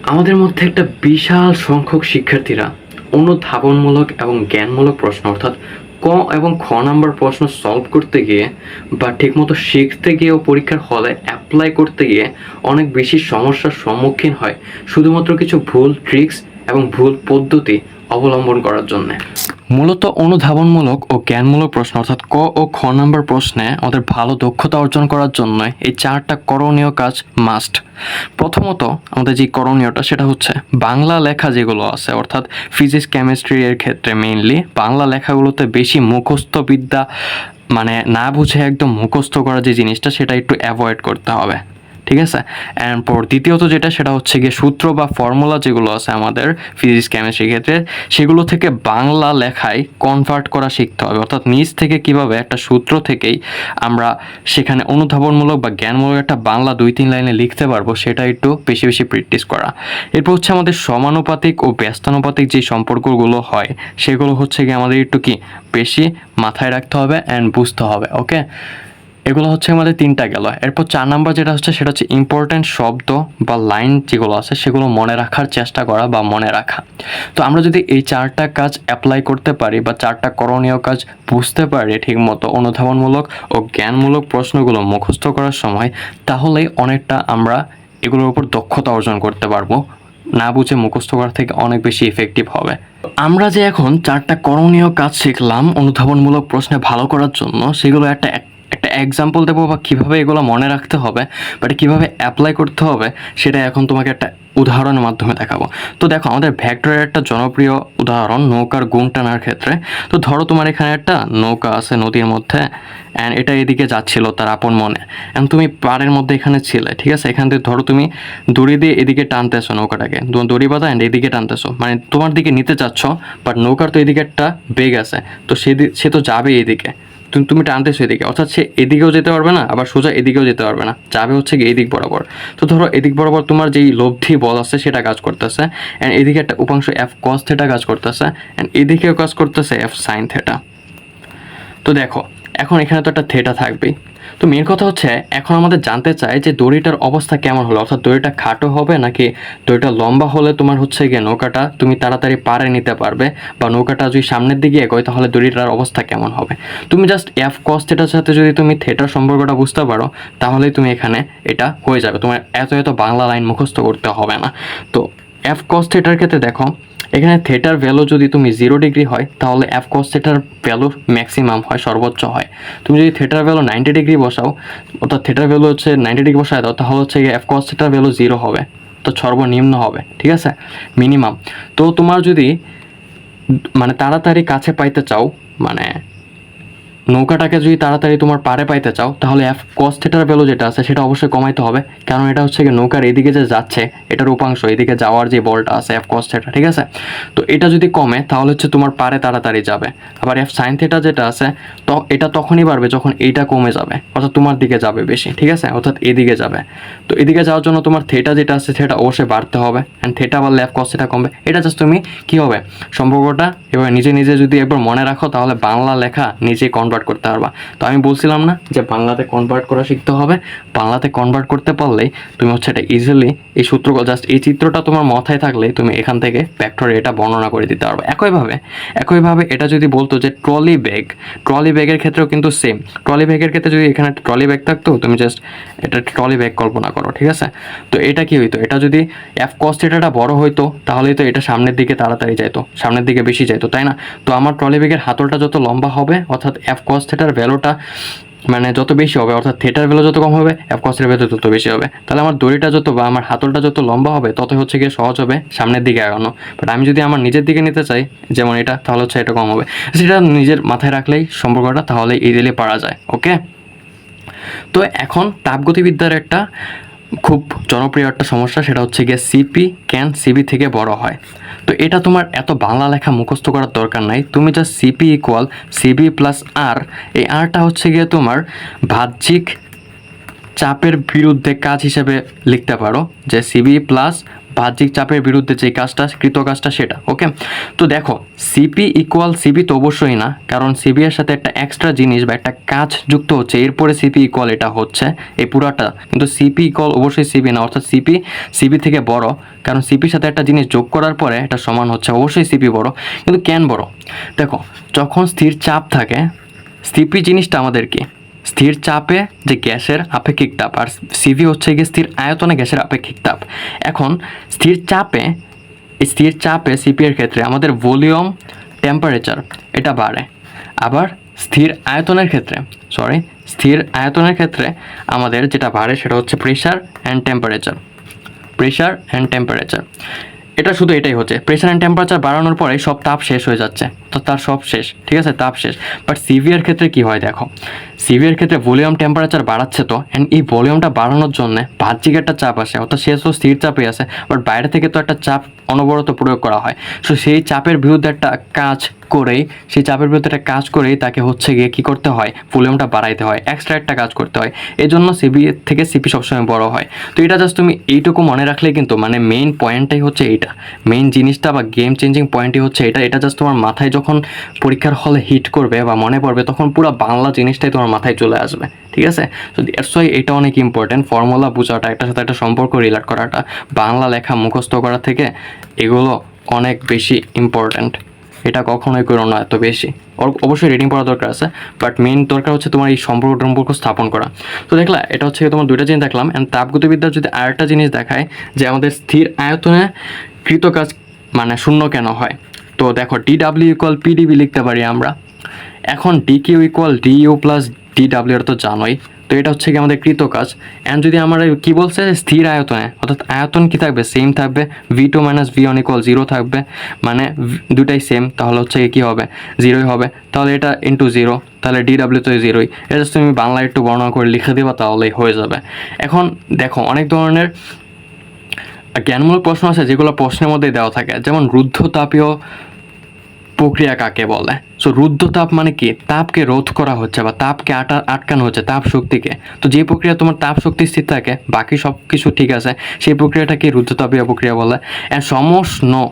আমাদের মধ্যে একটা বিশাল সংখ্যক শিক্ষার্থীরা অনুধাবনমূলক এবং জ্ঞানমূলক প্রশ্ন, অর্থাৎ ক এবং খ নাম্বার প্রশ্ন সলভ করতে গিয়ে বা ঠিকমতো শিখতে গিয়েও পরীক্ষার হলে অ্যাপ্লাই করতে গিয়ে অনেক বেশি সমস্যার সম্মুখীন হয়। শুধুমাত্র কিছু ভুল ট্রিক্স এবং ভুল পদ্ধতি অবলম্বন করার জন্য। মূলত অনুধাবনমূলক ও জ্ঞানমূলক প্রশ্ন, অর্থাৎ ক ও খ নাম্বার প্রশ্নে আমাদের ভালো দক্ষতা অর্জন করার জন্য এই চারটা করণীয় কাজ মাস্ট প্রথমত আমাদের যে করণীয়টা সেটা হচ্ছে বাংলা লেখা যেগুলো আছে, অর্থাৎ ফিজিক্স কেমিস্ট্রি এর ক্ষেত্রে মেইনলি বাংলা লেখাগুলোতে বেশি মুখস্থ বিদ্যা মানে না বুঝে একদম মুখস্থ করা যে জিনিসটা সেটা একটু অ্যাভয়েড করতে হবে। ঠিক আছে? অ্যান্ড পর দ্বিতীয়ত যেটা, সেটা হচ্ছে গিয়ে সূত্র বা ফর্মুলা যেগুলো আছে আমাদের ফিজিক্স কেমিস্ট্রির ক্ষেত্রে, সেগুলো থেকে বাংলা লেখায় কনভার্ট করা শিখতে হবে। অর্থাৎ নিজ থেকে কীভাবে একটা সূত্র থেকেই আমরা সেখানে অনুধাবনমূলক বা জ্ঞানমূলক একটা বাংলা দুই তিন লাইনে লিখতে পারব, সেটা একটু বেশি বেশি প্র্যাকটিস করা। এরপর হচ্ছে আমাদের সমানুপাতিক ও ব্যস্তানুপাতিক যে সম্পর্কগুলো হয়, সেগুলো হচ্ছে গিয়ে আমাদের একটু কি? বেশি মাথায় রাখতে হবে অ্যান্ড বুঝতে হবে ওকে এগুলো হচ্ছে আমাদের তিনটা গেল। এরপর চার নাম্বার যেটা হচ্ছে, সেটা হচ্ছে ইম্পর্ট্যান্ট শব্দ বা লাইন যেগুলো আছে, সেগুলো মনে রাখার চেষ্টা করা বা মনে রাখা। তো আমরা যদি এই চারটা কাজ অ্যাপ্লাই করতে পারি বা চারটা করণীয় কাজ বুঝতে পারি ঠিকমতো অনুধাবনমূলক ও জ্ঞানমূলক প্রশ্নগুলো মুখস্থ করার সময় তাহলেই অনেকটা আমরা এগুলোর উপর দক্ষতা অর্জন করতে পারব। না বুঝে মুখস্থ করা থেকে অনেক বেশি ইফেক্টিভ হবে। আমরা যে এখন চারটা করণীয় কাজ শিখলাম অনুধাবনমূলক প্রশ্নে ভালো করার জন্য, সেগুলো একটা একটা এক্সাম্পল দেবো বা কীভাবে এগুলো মনে রাখতে হবে বাট কীভাবে অ্যাপ্লাই করতে হবে, সেটা এখন তোমাকে একটা উদাহরণের মাধ্যমে দেখাবো। তো দেখো, আমাদের ভ্যাক্টরের একটা জনপ্রিয় উদাহরণ, নৌকার গুণ টানার ক্ষেত্রে। তো ধরো তোমার এখানে একটা নৌকা আছে নদীর মধ্যে অ্যান্ড এটা এদিকে যাচ্ছিল তার আপন মনে। অ্যান্ড তুমি পাড়ের মধ্যে এখানে ছিলে, ঠিক আছে? এখান থেকে ধরো তুমি দড়ি দিয়ে এদিকে টানতেছো নৌকাটাকে। দড়ি বাঁধা অ্যান্ড এদিকে টানতেছো। মানে তোমার দিকে নিতে চাচ্ছ বাট নৌকার তো এদিকে একটা বেগ আছে। তো সে সে তো যাবে এদিকে। তুমি টানতেছো এদিকে। অর্থাৎ সে এদিকেও যেতে পারবে না, আবার সোজা এদিকেও যেতে পারবে না। যাবে হচ্ছে গিয়ে এদিক বরাবর। তো ধরো এদিক বরাবর তোমার যেই লব্ধি বল আছে, সেটা কাজ করতেছে। অ্যান্ড এদিকে একটা উপাংশ এফ কস থেটা কাজ করতেছে। অ্যান্ড এদিকেও কাজ করতেছে এফ সাইন থেটা তো দেখো এখন এখানে তো একটা থেটা থাকবেই। তো মেন কথা হচ্ছে, এখন আমাদের জানতে চাই যে দড়িটার অবস্থা কেমন হলো? অর্থাৎ দড়িটা খাটো হবে নাকি দড়িটা লম্বা হলে তোমার হচ্ছে গিয়ে নৌকাটা তুমি তাড়াতাড়ি পারে নিতে পারবে? বা নৌকাটা যদি সামনের দিকে এগোয়, তাহলে দড়িটার অবস্থা কেমন হবে? তুমি জাস্ট এফ কস থেটার সাথে যদি তুমি থেটার সম্পর্কটা বুঝতে পারো, তাহলেই তুমি এখানে এটা হয়ে যাবে। তোমার এত এত বাংলা লাইন মুখস্থ করতে হবে না। তো এফ কস থেটার ক্ষেত্রে দেখো, এখানে থেটার ভ্যালু যদি তুমি জিরো ডিগ্রি হয়, তাহলে এফ কস থেটার ভ্যালু ম্যাক্সিমাম হয়, সর্বোচ্চ হয়। তুমি যদি থেটার ভ্যালু নাইনটি ডিগ্রি বসাও, অর্থাৎ থেটার ভ্যালু হচ্ছে নাইনটি ডিগ্রি বসায় দাও, তাহলে হচ্ছে এফ কস থেটার ভ্যালু জিরো হবে। তো সর্বনিম্ন হবে, ঠিক আছে? মিনিমাম তো তোমার যদি মানে তাড়াতাড়ি কাছে পাইতে চাও মানে নৌকাটাকে যদি তাড়াতাড়ি তোমার পারে পাইতে চাও, তাহলে এফ কস থেটার ভ্যালু যেটা আছে, সেটা অবশ্যই কমাইতে হবে। কারণ এটা হচ্ছে কি নৌকার এদিকে যে যাচ্ছে, এটার উপাংশ, এদিকে যাওয়ার যে বলটা আছে এফ কস থেটা ঠিক আছে? তো এটা যদি কমে, তাহলে হচ্ছে তোমার পারে তাড়াতাড়ি যাবে। আবার এফ সাইন থেটা যেটা আছে, তো এটা তখনই বাড়বে যখন এইটা কমে যাবে, অর্থাৎ তোমার দিকে যাবে বেশি, ঠিক আছে? অর্থাৎ এদিকে যাবে। তো এদিকে যাওয়ার জন্য তোমার থেটা যেটা আছে, সেটা অবশ্যই বাড়তে হবে। অ্যান্ড থেটা বাড়লে এফ কস থেটা কমবে। এটা জাস্ট তুমি কী হবে? সম্পর্কটা এবার নিজে নিজে যদি একবার মনে রাখো, তাহলে বাংলা লেখা নিজে কনভার্ট করতে পারবা। তো আমি বলছিলাম না যে বাংলাতে কনভার্ট করা শিখতে হবে। বাংলাতে কনভার্ট করতে পারলেই তুমি হচ্ছে এটা ইজিলি এই সূত্র জাস্ট এই চিত্রটা তোমার মাথায় থাকলে তুমি এখান থেকে ফ্যাক্টরে এটা বর্ণনা করে দিতে পারবে। একইভাবে একইভাবে এটা যদি বলতো যে ট্রলি ব্যাগ ট্রলি ব্যাগের ক্ষেত্রেও কিন্তু সেম ট্রলি ব্যাগের ক্ষেত্রে যদি এখানে একটা ট্রলি ব্যাগ থাকতো, তুমি জাস্ট এটা ট্রলি ব্যাগ কল্পনা করো, ঠিক আছে? তো এটা কি হইতো? এটা যদি এফ কস্ট এটাটা বড় হইতো, তাহলেই তো এটা সামনের দিকে তাড়াতাড়ি যাইতো, সামনের দিকে বেশি যাইতো, তাই না? তো আমার ট্রলি ব্যাগের হাতলটা যত লম্বা হবে, অর্থাৎ এফ কস থেটার ভ্যালুটা মানে যত বেশি হবে, অর্থাৎ থেটার ভ্যালু যত কম হবে এফ কসের ভ্যালু তত বেশি হবে। তাহলে আমার দড়িটা যত বা আমার হাতলটা যত লম্বা হবে তত হচ্ছে গিয়ে সহজ হবে সামনের দিকে আগানো। বাট আমি যদি আমার নিজের দিকে নিতে চাই, যেমন এটা, তাহলে হচ্ছে এটা কম হবে। সেটা নিজের মাথায় রাখলেই সম্পর্কটা তাহলে ইজিলি পারা যায় ওকে তো এখন তাপগতিবিদ্যার একটা খুব জনপ্রিয় একটা সমস্যা, সেটা হচ্ছে গিয়ে সিপি ক্যান সিবি থেকে বড় হয়। তো এটা তোমার এত বাংলা লেখা মুখস্থ করার দরকার নাই। তুমি যা CP equal CB plus R এই আরটা হচ্ছে গিয়ে তোমার বাহ্যিক চাপের বিরুদ্ধে কাজ হিসেবে লিখতে পারো যে সিবি প্লাস বাহ্যিক চাপের বিরুদ্ধে যে কাজটা, কৃত কাজটা সেটা ওকে তো দেখো সিপি ইকুয়াল সিবি তো অবশ্যই না, কারণ সিপি এর সাথে একটা এক্সট্রা জিনিস বা একটা কাজ যুক্ত হচ্ছে, এরপরে সিপি ইকুয়াল এটা হচ্ছে, এই পুরাটা। কিন্তু সিপি ইকুয়াল অবশ্যই সিবি না, অর্থাৎ সিপি সিপি থেকে বড়, কারণ সিপির সাথে একটা জিনিস যোগ করার পরে এটা সমান হচ্ছে, অবশ্যই সিপি বড়, কিন্তু কেন বড়? দেখো, যখন স্থির চাপ থাকে সিপি জিনিসটা আমাদের কি? স্থির চাপে যে গ্যাসের আপেক্ষিক তাপ, আর সিভি হচ্ছে গিয়ে স্থির আয়তনে গ্যাসের আপেক্ষিক তাপ। এখন স্থির চাপে স্থির চাপে সিপিএর ক্ষেত্রে আমাদের ভলিউম, টেম্পারেচার, এটা বাড়ে। আবার স্থির আয়তনের ক্ষেত্রে সরি স্থির আয়তনের ক্ষেত্রে আমাদের যেটা বাড়ে সেটা হচ্ছে pressure and temperature pressure and temperature এটা শুধু এটাই হচ্ছে। প্রেশার অ্যান্ড টেম্পারেচার বাড়ানোর পরে সব তাপ শেষ হয়ে যাচ্ছে। তো তার সব শেষ, ঠিক আছে? তাপ শেষ। বাট সিভিয়ার ক্ষেত্রে কি হয় দেখো? সিভিয়ার ক্ষেত্রে ভলিউম টেম্পারেচার বাড়াচ্ছে তো অ্যান্ড এই ভলিউমটা বাড়ানোর জন্য বাহ্যিক একটা চাপ আসে, অর্থাৎ সে তো স্থির চাপে আছে বাট বাইরে থেকে তো একটা চাপ অনবরত প্রয়োগ করা হয়। সো সেই চাপের বিরুদ্ধে একটা কাজ করেই, সেই চাপের বিরুদ্ধে একটা কাজ করেই তাকে হচ্ছে গিয়ে কী করতে হয় ভলিউমটা বাড়াইতে হয় এক্সট্রা একটা কাজ করতে হয়। এই জন্য সিবি থেকে সিপি সবসময় বড় হয়। তো এটা জাস্ট তুমি এইটুকু মনে রাখলে কিন্তু মানে মেইন পয়েন্টটাই হচ্ছে এইটা। মেইন জিনিসটা বা গেম চেঞ্জিং পয়েন্টই হচ্ছে এটা এটা জাস্ট তোমার মাথায় যখন পরীক্ষার হলে হিট করবে বা মনে পড়বে, তখন পুরো বাংলা জিনিসটাই তোমার মাথায় চলে আসবে, ঠিক আছে? তো দ্যাটস ওয়াই এটা অনেক ইম্পর্টেন্ট ফর্মুলা বোঝাটা একটার সাথে একটা সম্পর্ক রিলেট করাটা, বাংলা লেখা মুখস্থ করা থেকে এগুলো অনেক বেশি ইম্পর্ট্যান্ট এটা কখনোই করো না এত বেশি। অবশ্যই রিডিং পড়া দরকার আছে বাট মেইন দরকার হচ্ছে তোমার এই সম্পর্ক সম্পর্ক স্থাপন করা। তো দেখলা, এটা হচ্ছে তোমার দুইটা জিনিস দেখলাম অ্যান্ড তাপগতিবিদ্যার যদি আরেকটা জিনিস দেখায়, যে আমাদের স্থির আয়তনে কৃতকাজ মানে শূন্য কেন হয়? তো দেখো ডি ডাব্লিউ ইকুয়াল পিডিবি লিখতে পারি আমরা। এখন D Q equal D U plus D W তো জানোই। তো এটা হচ্ছে কি আমাদের কৃতকাজ অ্যান্ড যদি আমরা কি বলছে? স্থির আয়তনে। অর্থাৎ আয়তন কি থাকবে? সেম থাকবে। V two minus V one equal zero থাকবে। মানে দুটাই সেম তাহলে হচ্ছে কি হবে? জিরোই হবে। তাহলে এটা ইন্টু জিরো তাহলে ডি ডাব্লিউ তো জিরোই এটা তুমি বাংলা একটু বর্ণনা করে লিখে দিবা, তাহলেই হয়ে যাবে। এখন দেখো, অনেক ধরনের জ্ঞানমূলক প্রশ্ন আছে যেগুলো প্রশ্নের মধ্যে দেওয়া থাকে। যেমন রুদ্ধতাপীয় প্রক্রিয়া কাকে বলে? সো রুদ্ধতাপ মানে কি? তাপকে রোধ করা হচ্ছে বা তাপকে আটা, আটকানো হচ্ছে তাপ শক্তিকে। তো যে প্রক্রিয়া তোমার তাপ শক্তি স্থির থাকে, বাকি সব কিছু ঠিক আছে, সেই প্রক্রিয়াটাকে রুদ্ধতাপীয় প্রক্রিয়া বলে। অ্যান্ড সমষ্ণ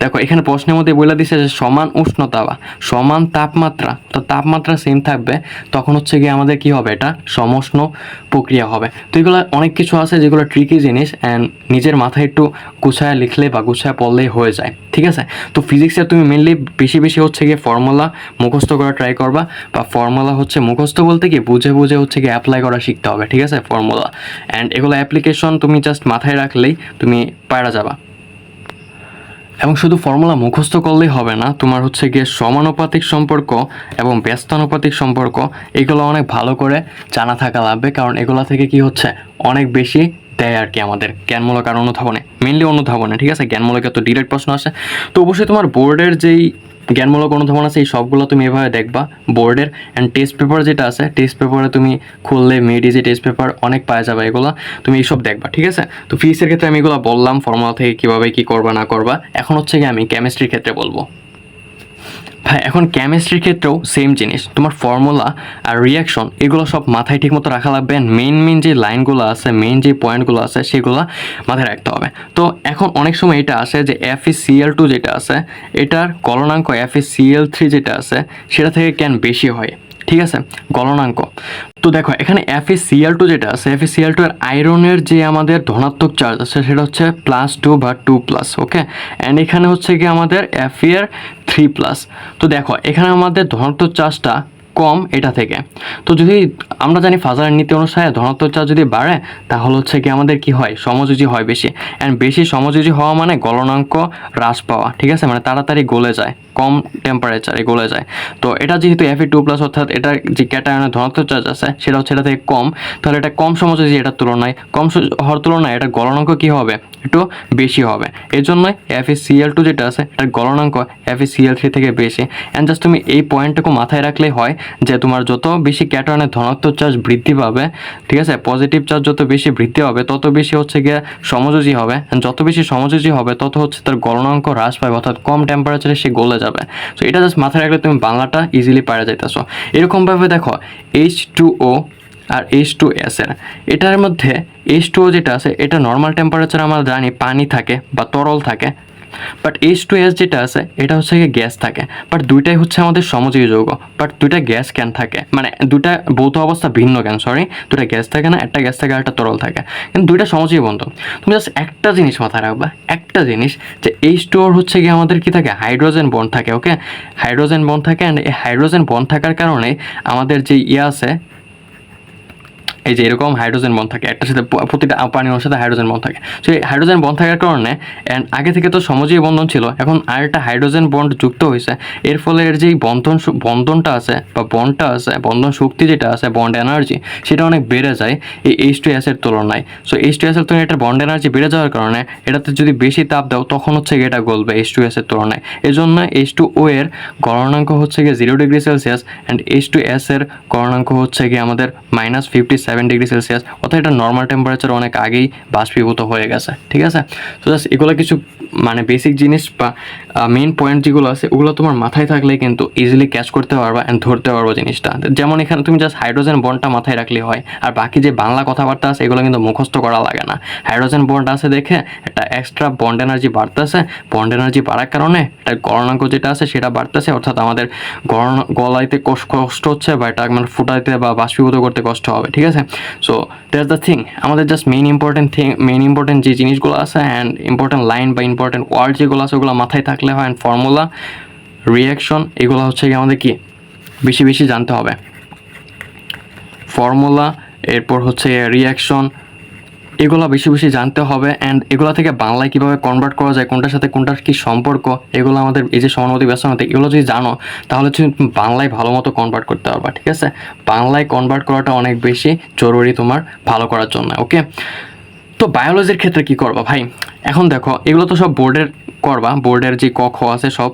দেখো, এখানে প্রশ্নের মধ্যে বলে দিছে যে সমান উষ্ণতা বা সমান তাপমাত্রা। তো তাপমাত্রা সেম থাকবে, তখন হচ্ছে গিয়ে আমাদের কি হবে এটা? সমষ্ণ প্রক্রিয়া হবে। তো এগুলো অনেক কিছু আছে যেগুলো ট্রিকি জিনিস অ্যান্ড নিজের মাথায় একটু গুছায় লিখলে বা গুছায় পড়লেই হয়ে যায়, ঠিক আছে? তো ফিজিক্সে তুমি মেনলি বেশি বেশি হচ্ছে গিয়ে ফর্মুলা মুখস্থ করা ট্রাই করবা বা ফর্মুলা হচ্ছে মুখস্থ বলতে কি বুঝে বুঝে হচ্ছে গিয়ে অ্যাপ্লাই করা শিখতে হবে, ঠিক আছে? ফর্মুলা অ্যান্ড এগুলো অ্যাপ্লিকেশন তুমি জাস্ট মাথায় রাখলেই তুমি পারা যাবা। এবং শুধু ফর্মুলা মুখস্থ করলেই হবে না, তোমার হচ্ছে গিয়ে সমানুপাতিক সম্পর্ক এবং ব্যস্তানুপাতিক সম্পর্ক, এগুলো অনেক ভালো করে জানা থাকা লাগবে, কারণ এগুলো থেকে কি হচ্ছে? অনেক বেশি দেয় আর কি আমাদের জ্ঞানমূলক আর অনুধাবনে। মেনলি অনুধাবনে, ঠিক আছে? জ্ঞানমূলক এত ডিরেক্ট প্রশ্ন আসে। তো অবশ্যই তোমার বোর্ডের যেই জ্ঞানমূলক অনুধাবন আছে, এই সবগুলো তুমি এভাবে দেখবা। বোর্ডের অ্যান্ড টেস্ট পেপার যেটা আছে টেস্ট পেপারে তুমি খুললে মেডিজে টেস্ট পেপার অনেক পাওয়া যাবে এগুলো, তুমি এইসব দেখবা, ঠিক আছে? তো ফিজিক্সের ক্ষেত্রে আমি এগুলো বললাম ফর্মুলা থেকে কীভাবে কী করবা, না করবা। এখন হচ্ছে কি আমি কেমিস্ট্রির ক্ষেত্রে বলব। ভাই, এখন কেমিস্ট্রির ক্ষেত্রেও সেম জিনিস। তোমার ফর্মুলা আর রিয়াকশন এগুলো সব মাথায় ঠিকমতো রাখা লাগবে মেন মেন যে লাইনগুলো আছে মেন যে পয়েন্টগুলো আছে, সেগুলো মাথায় রাখতে হবে। তো এখন অনেক সময় এটা আসে যে এফ টু যেটা আছে, এটার কলনাঙ্ক এফ থ্রি যেটা আছে, সেটা থেকে ক্যান বেশি হয়। ঠিক আছে? গলনাঙ্ক। তো দেখো, এখানে এফ সিএল টু যেটা আছে এফ সিএল টু এর আয়রনের যে আমাদের ধনাত্মক চার্জ আছে, সেটা হচ্ছে প্লাস টু বা টু প্লাস ওকে অ্যান্ড এখানে হচ্ছে কি আমাদের এফ এর থ্রি প্লাস তো দেখো, এখানে আমাদের ধনাত্মক চার্জটা কম এটা থেকে। তো যদি আমরা জানি ফাজারের নীতি অনুসারে ধনাত্মক চার্জ যদি বাড়ে, তাহলে হচ্ছে কি আমাদের কি হয়? সমযোজী হয় বেশি। অ্যান্ড বেশি সমযোজী হওয়া মানে গলনাঙ্ক হ্রাস পাওয়া, ঠিক আছে? মানে তাড়াতাড়ি গলে যায়। কম টেম্পারেচারে গলে যায়। তো এটা যেহেতু এফ টু প্লাস অর্থাৎ এটা যে ক্যাটায়নের ধনাত্মক চার্জ আছে, সেটা হচ্ছে এটা থেকে কম, তাহলে এটা কম সমযোজী এটার তুলনায়, কম হওয়ার তুলনায় এটা গলনাঙ্ক কি হবে? একটু বেশি হবে। এর জন্যই এফ সিএল টু যেটা আছে, এটার গলনাঙ্ক এফ সিএল থ্রি থেকে বেশি। অ্যান্ড জাস্ট তুমি এই পয়েন্টটুকু মাথায় রাখলেই হয় যে তোমার যত বেশি ক্যাটায়নের ধনাত্মক চার্জ বৃদ্ধি পাবে, ঠিক আছে পজিটিভ চার্জ যত বেশি বৃদ্ধি হবে তত বেশি হচ্ছে গিয়ে সমযোজী হবে। যত বেশি সমযোজী হবে, তত হচ্ছে তার গলনাঙ্ক হ্রাস পাবে, অর্থাৎ কম টেম্পারেচারে সে গলে যাবে। সো এটা জাস্ট মাথায় রাখলে তুমি বাংলাটা ইজিলি পারা যাইতেছো। এরকমভাবে দেখো এইচ টু ও আর এইচ টু এস এর। এটার মধ্যে এইচ টু ও যেটা আছে, এটা নর্মাল টেম্পারেচার আমরা জানি পানি থাকে বা তরল থাকে। বাট এইচ টু এস যেটা আছে, এটা হচ্ছে গিয়ে গ্যাস থাকে। বাট দুইটাই হচ্ছে আমাদের সমযোজী যৌগ। বাট দুইটা গ্যাস কেন থাকে? মানে দুইটা ভৌত অবস্থা ভিন্ন কেন? সরি দুইটা গ্যাস থাকে না, একটা গ্যাস থাকে আর একটা তরল থাকে। কিন্তু দুইটা সমযোজী বন্ধন তুমি জাস্ট একটা জিনিস মাথায় রাখবা, একটা জিনিস যে এইচ টু ওর হচ্ছে গিয়ে আমাদের কি থাকে? হাইড্রোজেন বন্ড থাকে ওকে হাইড্রোজেন বন্ড থাকে অ্যান্ড এই হাইড্রোজেন বন্ড থাকার কারণে আমাদের যে ইয়ে আছে এই যে এরকম হাইড্রোজেন বন থাকে, একটার সাথে প্রতিটা পানির অণুর সাথে হাইড্রোজেন বন থাকে। তো এই হাইড্রোজেন বন থাকার কারণে অ্যান্ড আগে থেকে তো সমজীয় বন্ধন ছিল, এখন আর একটা হাইড্রোজেন বন্ড যুক্ত হয়েছে। এর ফলে এর যেই বন্ধন বন্ধনটা আছে, বা বন্ডটা আছে, বন্ধন শক্তি যেটা আছে, বন্ড এনার্জি, সেটা অনেক বেড়ে যায় এই এইচ টু এসের তুলনায়। সো এইচ টু এসের তুলনায় এটা বন্ড এনার্জি বেড়ে যাওয়ার কারণে, এটাতে যদি বেশি তাপ দাও, তখন হচ্ছে গিয়ে এটা গলবে এইচ টু এসের তুলনায়। এই জন্য এইচ টু ও এর গণনাঙ্ক হচ্ছে গিয়ে zero degree Celsius and H two S এর গণনাঙ্ক হচ্ছে গিয়ে আমাদের minus fifty seven degree Celsius অর্থাৎ এটা নর্মাল টেম্পারেচার অনেক আগেই বাষ্পীভূত হয়ে গেছে, ঠিক আছে? তো জাস্ট এগুলো কিছু মানে বেসিক জিনিস বা মেইন পয়েন্ট যেগুলো আছে, ওগুলো তোমার মাথায় থাকলে কিন্তু ইজিলি ক্যাচ করতে পারবা অ্যান্ড ধরতে পারব জিনিসটা। যেমন এখানে তুমি জাস্ট হাইড্রোজেন বন্ডটা মাথায় রাখলে হয়, আর বাকি যে বাংলা কথাবার্তা আছে, এগুলো কিন্তু মুখস্থ করা লাগে না। হাইড্রোজেন বন্ড আছে দেখে, একটা এক্সট্রা বন্ড এনার্জি বাড়তেছে বন্ড এনার্জি বাড়ার কারণে এটা গণনাঙ্ক যেটা আছে, সেটা বাড়তেছে, অর্থাৎ আমাদের গলাইতে কষ্ট হচ্ছে বা এটা মানে ফুটাইতে বা বাষ্পীভূত করতে কষ্ট হবে, ঠিক আছে? সো দ্যাটস দ্য থিং আমাদের just main important thing main important যে জিনিসগুলো আছে অ্যান্ড ইম্পর্টেন্ট লাইন বা ইম্পর্টেন্ট ওয়ার্ড যেগুলো আছে, ওগুলো মাথায় থাকলে হয় অ্যান্ড ফর্মুলা রিয়াকশন এগুলো হচ্ছে কি আমাদের কি? বেশি বেশি জানতে হবে। ফর্মুলা এরপর হচ্ছে রিয়াকশন এগুলো বেশি বেশি জানতে হবে অ্যান্ড এগুলো থেকে বাংলায় কীভাবে কনভার্ট করা যায়, কোনটার সাথে কোনটার কী সম্পর্ক, এগুলো আমাদের এই যে সমানুপাতি ব্যস্তমতি এগুলো যদি জানো, তাহলে তুমি বাংলায় ভালো মতো কনভার্ট করতে পারবা, ঠিক আছে? বাংলায় কনভার্ট করাটা অনেক বেশি জরুরি তোমার ভালো করার জন্য ওকে তো বায়োলজির ক্ষেত্রে কি করবা ভাই? এখন দেখো, এগুলো তো সব বোর্ডের করবা বোর্ডের যে ক, খ আছে সব,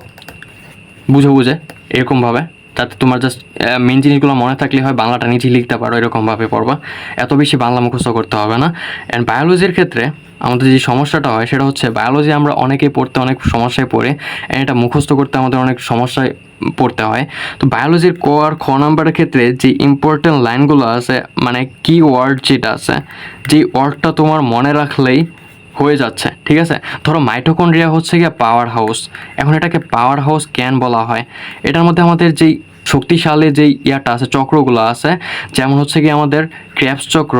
বুঝে বুঝে, এরকমভাবে যাতে তোমার জাস্ট মেন জিনিসগুলো মনে থাকলে হয় বাংলাটা নিজেই লিখতে পারো, এরকমভাবে পড়বা। এত বেশি বাংলা মুখস্থ করতে হবে না। অ্যান্ড বায়োলজির ক্ষেত্রে আমাদের যে সমস্যাটা হয়, সেটা হচ্ছে বায়োলজি আমরা অনেকেই পড়তে অনেক সমস্যায় পড়ে, and এটা মুখস্থ করতে আমাদের অনেক সমস্যায় পড়তে হয়। তো বায়োলজির ক আর খ নাম্বারের ক্ষেত্রে যে ইম্পর্টেন্ট লাইনগুলো আছে মানে কি ওয়ার্ড যেটা আছে, যেই ওয়ার্ডটা তোমার মনে রাখলেই হয়ে যাচ্ছে, ঠিক আছে? ধরো মাইটোকন্ড্রিয়া হচ্ছে গিয়ে পাওয়ার হাউস এখন এটাকে পাওয়ার হাউস ক্যান বলা হয়। এটার মধ্যে আমাদের যেই শক্তিশালী যেই ইয়াটা আছে, চক্রগুলো আছে, যেমন হচ্ছে কি আমাদের ক্র্যাপস চক্র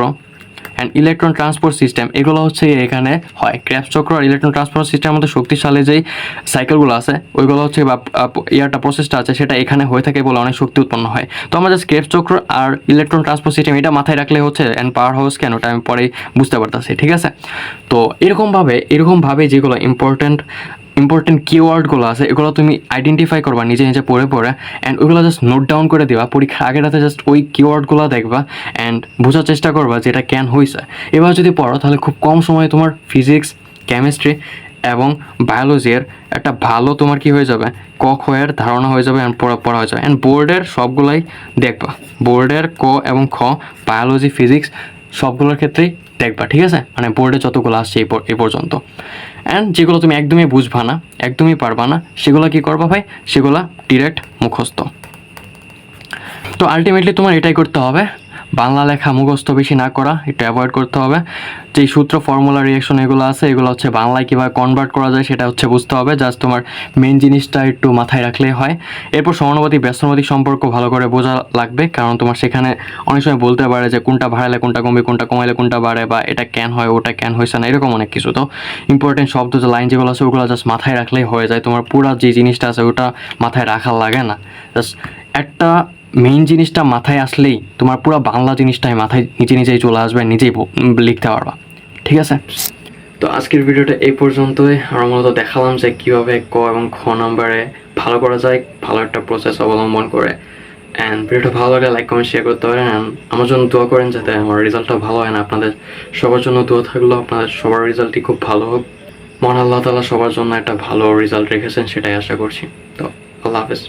অ্যান্ড ইলেকট্রন ট্রান্সপোর্ট সিস্টেম এগুলো হচ্ছে এখানে হয়। ক্র্যাপস চক্র আর ইলেকট্রন ট্রান্সপোর্ট সিস্টেমের মধ্যে শক্তিশালী যেই সাইকেলগুলো আছে, ওইগুলো হচ্ছে বা ইয়াটা প্রসেসটা আছে, সেটা এখানে হয়ে থাকে বলে অনেক শক্তি উৎপন্ন হয়। তো আমরা জাস্ট ক্র্যাপস চক্র আর ইলেকট্রন ট্রান্সপোর্ট সিস্টেম এটা মাথায় রাখলে হচ্ছে অ্যান্ড পাওয়ার হাউস কেন, ওটা আমি পরেই বুঝতে পারতেছি, ঠিক আছে? তো এরকমভাবে এরকমভাবে যেগুলো ইম্পর্ট্যান্ট ইম্পর্টেন্ট কিওয়ার্ডগুলো আছে, এগুলো তুমি আইডেন্টিফাই করবা, নিজে নিজে পড়ে পড়ে অ্যান্ড ওইগুলো জাস্ট নোট ডাউন করে দিবা, পরীক্ষার আগের রাতে জাস্ট ওই কিওয়ার্ডগুলো দেখবা অ্যান্ড বোঝার চেষ্টা করবা যে এটা কেন হয়েছে এবার যদি পড়ো, তাহলে খুব কম সময়ে তোমার ফিজিক্স কেমিস্ট্রি এবং বায়োলজির একটা ভালো তোমার কি হয়ে যাবে ক খ এর ধারণা হয়ে যাবে অ্যান্ড পড়া পড়া হয়ে যাবে। অ্যান্ড বোর্ডের সবগুলাই দেখবা। বোর্ডের ক এবং খ বায়োলজি ফিজিক্স সবগুলোর ক্ষেত্রেই দেখবা, ঠিক আছে? মানে বোর্ডে যতগুলো আসছে এই পর্যন্ত। অ্যান্ড যেগুলো তুমি একদমই বুঝবা না, একদমই পারবা না, সেগুলো কি করবা ভাই? সেগুলো ডিরেক্ট মুখস্থ। তো আলটিমেটলি তোমার এটাই করতে হবে। বাংলা লেখা মুখস্থ বেশি না করা, একটু অ্যাভয়েড করতে হবে। যেই সূত্র ফর্মুলা রিয়েকশন এগুলো আছে, এগুলো হচ্ছে বাংলায় কীভাবে কনভার্ট করা যায় সেটা হচ্ছে বুঝতে হবে। জাস্ট তোমার মেন জিনিসটা একটু মাথায় রাখলেই হয়। এরপর সমানুপাতিক ব্যস্তনবাতিক সম্পর্ক ভালো করে বোঝা লাগবে, কারণ তোমার সেখানে অনেক সময় বলতে পারে যে কোনটা বাড়ালে কোনটা কমবে, কোনটা কমাইলে কোনটা বাড়ে, বা এটা ক্যান হয়, ওটা ক্যান হয়েছে না, এরকম অনেক কিছু। তো ইম্পর্টেন্ট শব্দ, যে লাইন যেগুলো আছে, ওগুলো জাস্ট মাথায় রাখলেই হয়ে যায়। তোমার পুরো যে জিনিসটা আছে, ওটা মাথায় রাখা লাগে না। জাস্ট একটা মেইন জিনিসটা মাথায় আসলেই তোমার পুরো বাংলা জিনিসটাই মাথায় নিজে নিজেই চলে আসবে, নিজেই লিখতে পারবা। ঠিক আছে? তো আজকের ভিডিওটা এই পর্যন্তই। আমরা মূলত দেখালাম যে কীভাবে ক এবং খ নম্বরে ভালো করা যায়, ভালো একটা প্রসেস অবলম্বন করে। অ্যান্ড ভিডিওটা ভালো লাগলে লাইক কমেন্ট শেয়ার করতে পারেন। অ্যান্ড আমার জন্য দোয়া করেন যাতে আমার রেজাল্টটা ভালো হয় না। আপনাদের সবার জন্য দোয়া থাকল। আপনাদের সবার রেজাল্টই খুব ভালো হোক। মহান আল্লাহ তালা সবার জন্য একটা ভালো রেজাল্ট রেখেছেন, সেটাই আশা করছি। তো আল্লাহ হাফেজ।